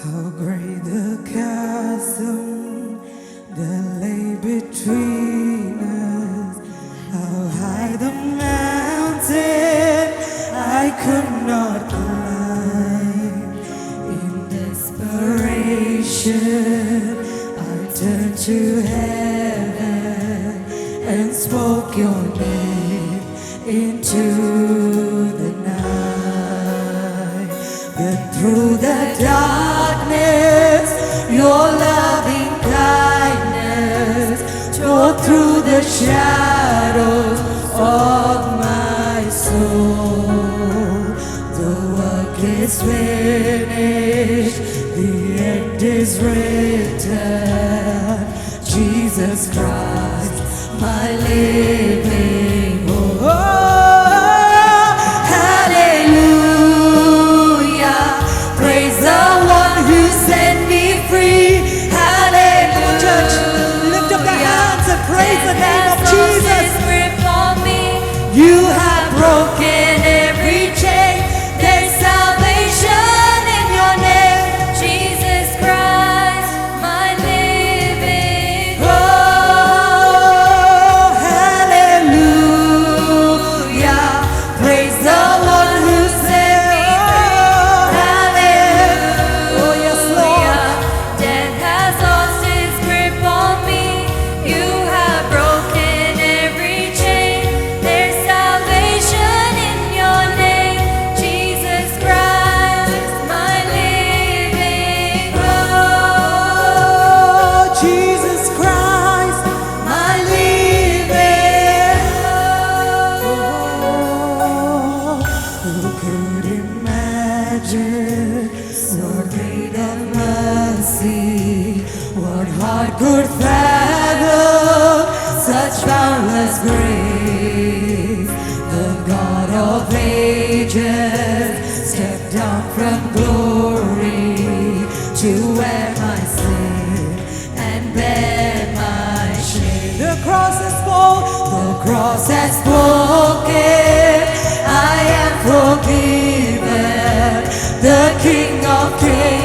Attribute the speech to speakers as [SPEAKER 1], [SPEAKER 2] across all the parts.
[SPEAKER 1] How great the chasm that lay between. is written, Jesus Christ. God could fathom such boundless grace. The God of ages stepped down from glory to wear my sin and bear my shame. The cross has spoken. The cross has spoken. I am forgiven. The King of Kings.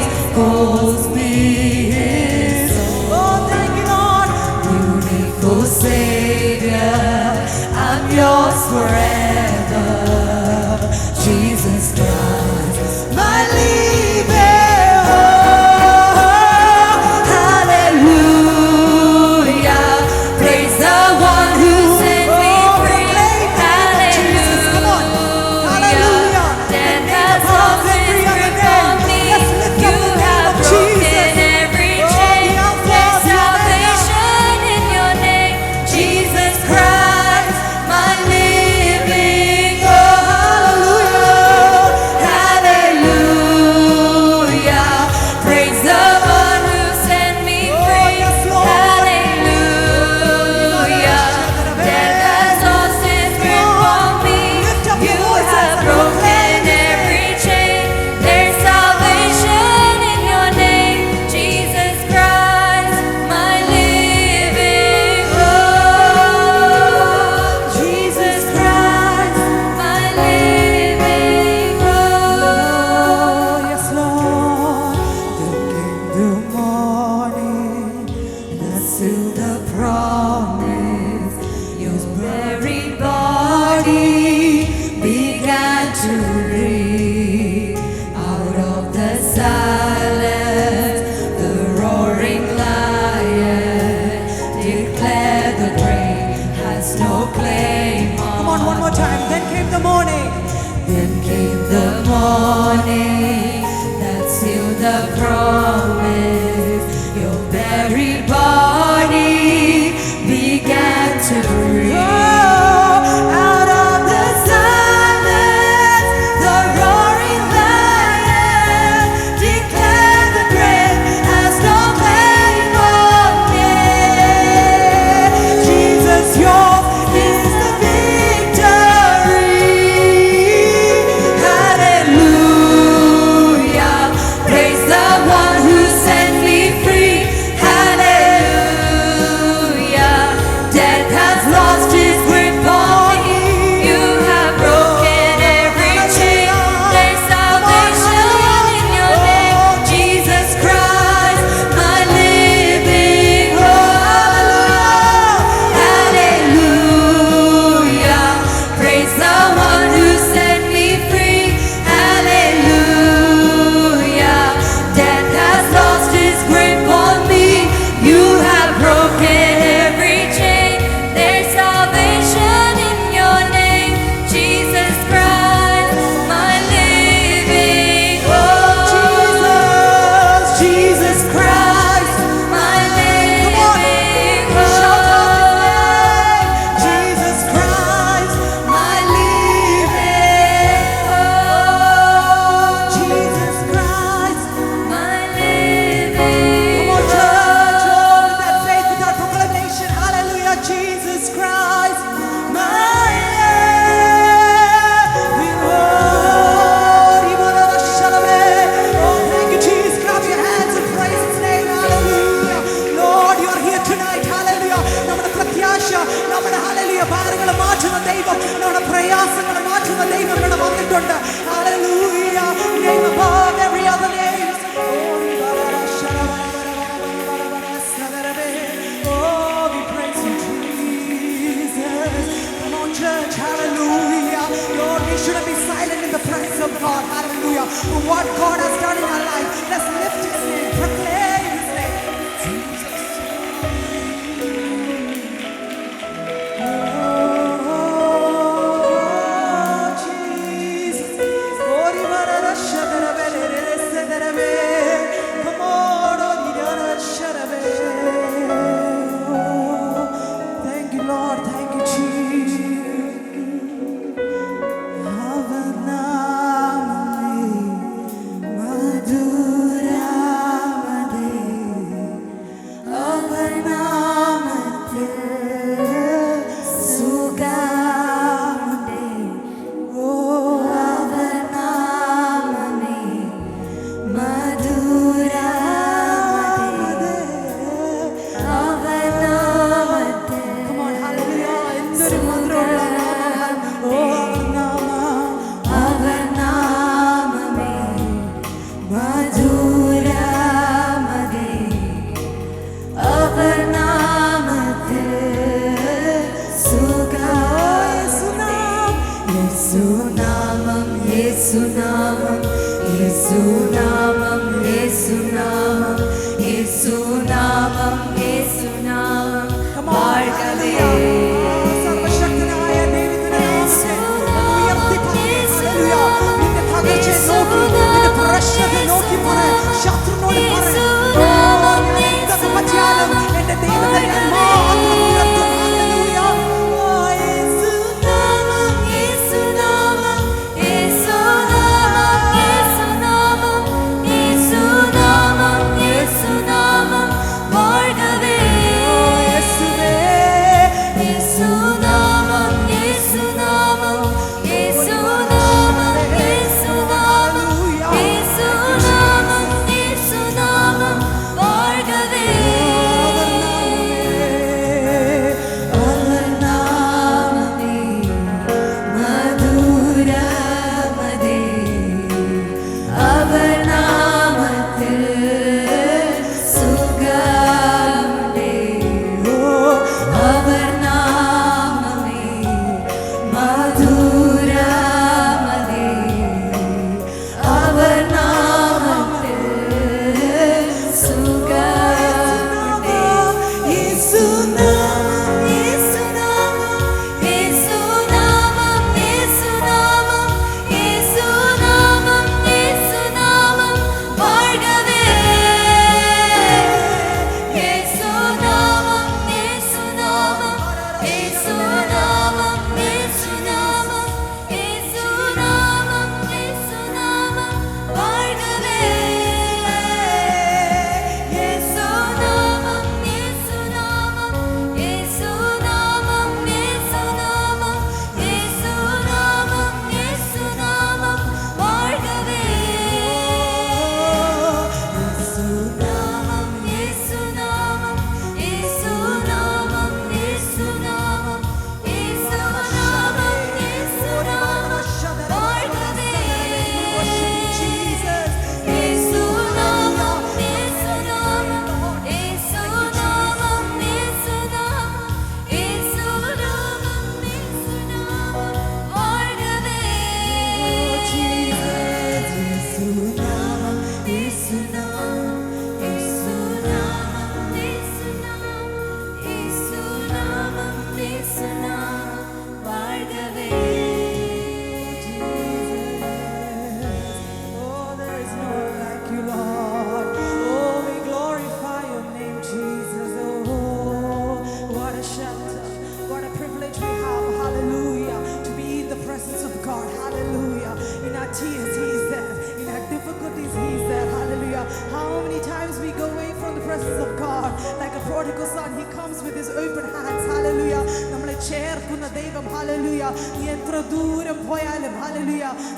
[SPEAKER 1] പ്രയാസങ്ങൾ മാറ്റുന്ന ദൈവം ഇവിടെ വന്നിട്ടുണ്ട്. ആളുകൾ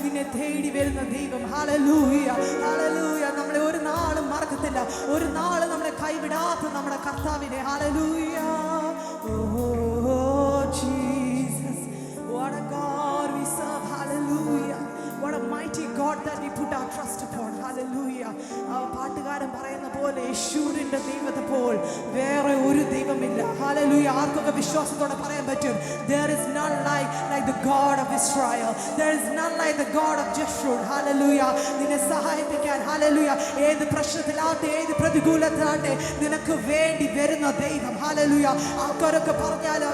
[SPEAKER 1] നിന്നെ തേടി വരുന്ന ദൈവം. ഹല്ലേലൂയ ഹല്ലേലൂയ നമ്മളെ ഒരു നാളും മറക്കത്തില്ല. ഒരു നാളും നമ്മളെ കൈവിടാത്ത നമ്മുടെ കർത്താവിനെ. Hallelujah oh mighty God that we put our trust upon hallelujah ആ പാട്ടുകാരൻ പറയുന്ന പോലെ യേശുവിന്റെ ദൈവത്തെ പോൽ വേറെ ഒരു ദൈവമില്ല hallelujah ആർക്കൊക്കെ വിശ്വാസത്തോടെ പറയാൻ പറ്റും there is none like like the God of Israel there is none like the God of Jeshurun hallelujah നിന്നെ സഹായിപ്പിക്കാൻ hallelujah ഏത് പ്രശ്നത്തിലാട്ടെ ഏത് പ്രതികൂലത്തിലാട്ടെ നിനക്ക് വേണ്ടി വരുന്ന ദൈവം hallelujah ആൾക്കാരൊക്കെ അവരെത്ര മാറിപ്പോയാലും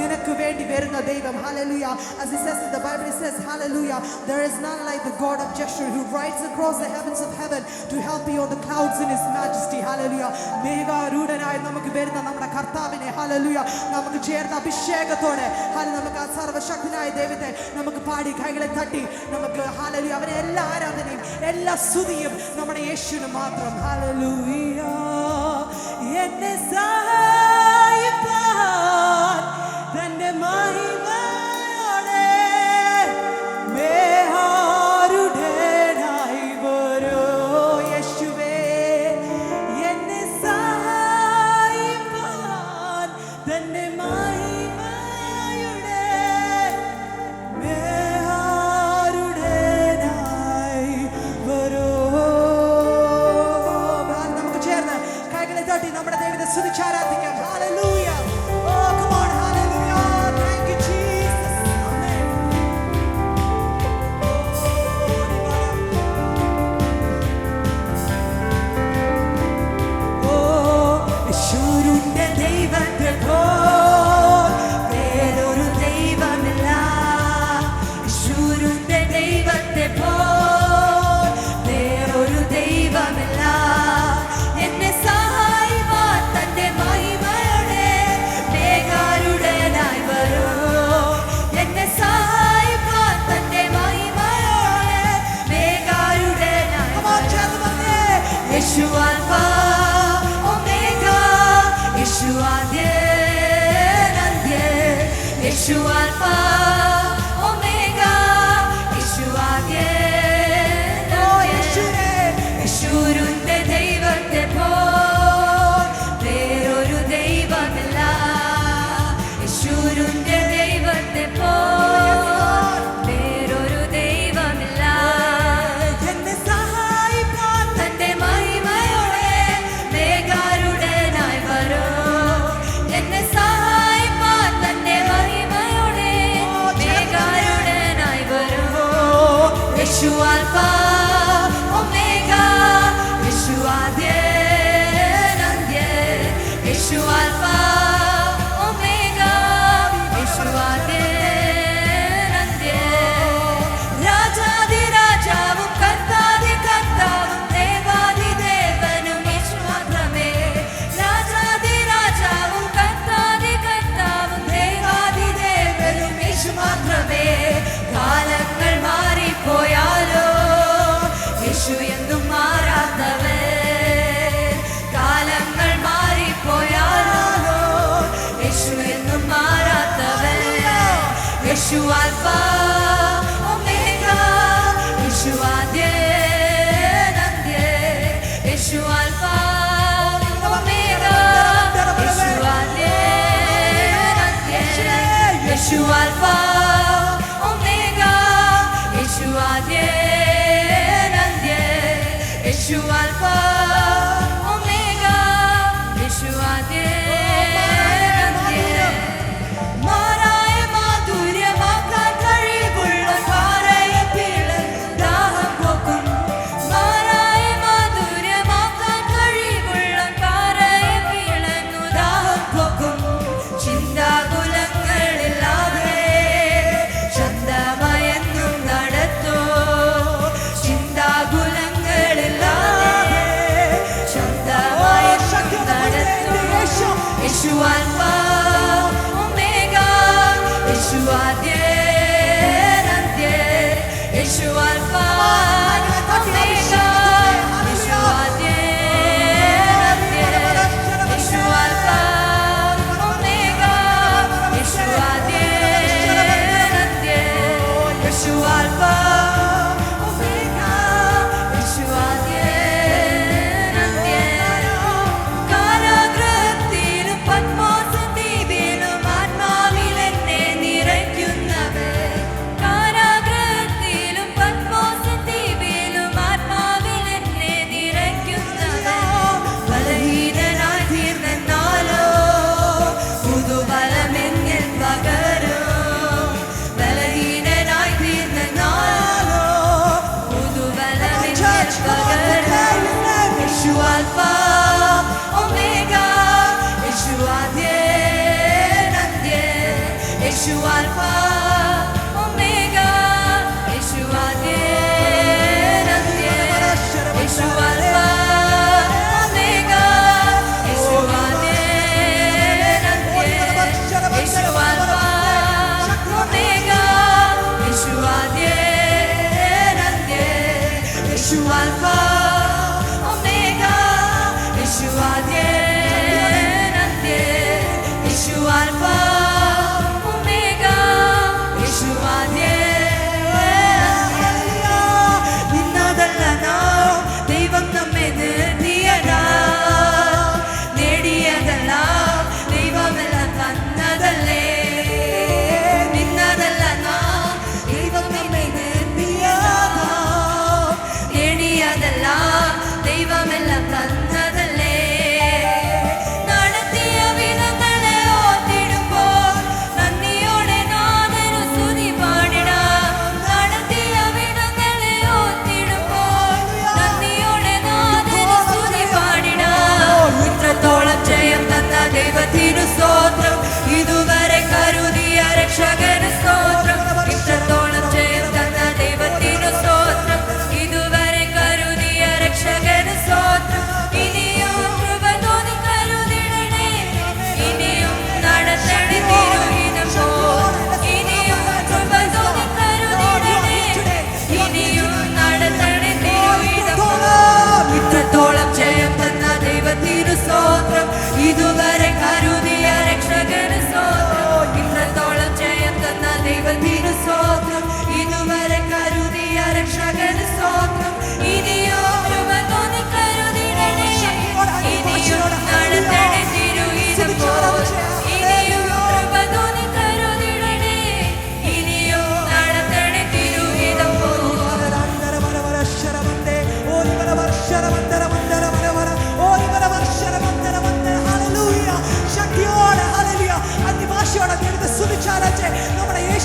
[SPEAKER 1] നിനക്ക് വേണ്ടി വരുന്ന ദൈവം hallelujah as it says in the Bible it says hallelujah there is none like the God of Jeshurun who rides across the heavens of heaven to help you on the clouds in his majesty hallelujah മേഘാരൂഢനായി നമുക്ക് വരുന്ന നമ്മുടെ കർത്താവിനെ hallelujah നമുക്ക് ചേർന്ന അഭിഷേകത്തോടെ hallelujah നമുക്ക് ആ സർവശക്തനായ ദൈവത്തെ നമുക്ക് പാടി കൈകളെ തട്ടി നമുക്ക് hallelujah അവനെ എല്ലാ ആരാധനയും എല്ലാ സ്തുതിയും നമ്മുടെ യേശുവിന് മാത്രം hallelujah എന്നെ സഹായിപ്പാൻ
[SPEAKER 2] to Alpha.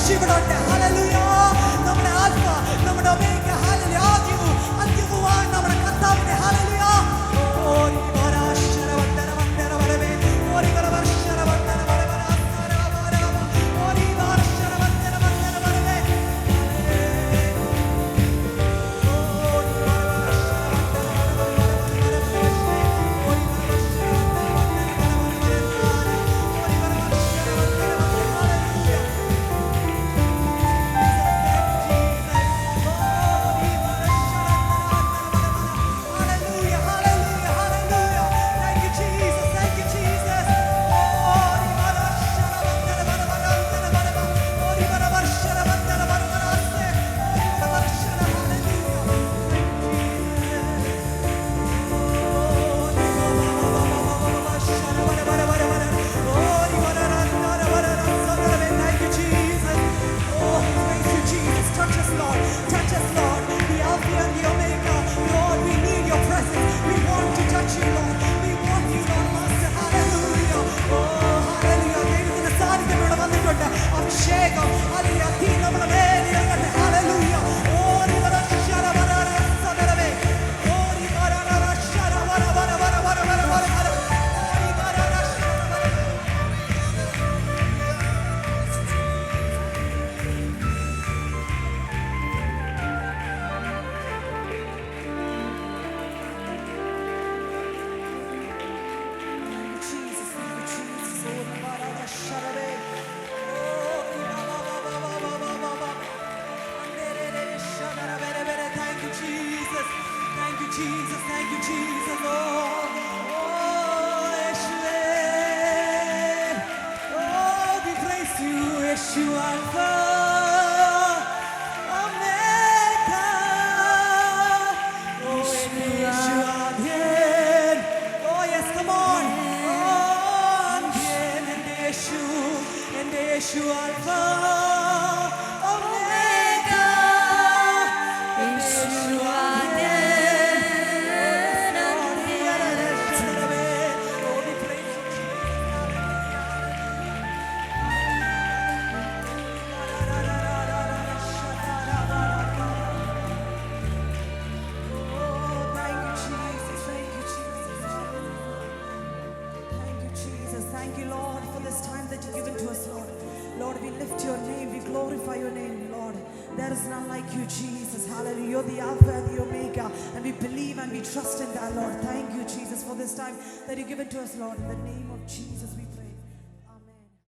[SPEAKER 2] シュ Lord, in the name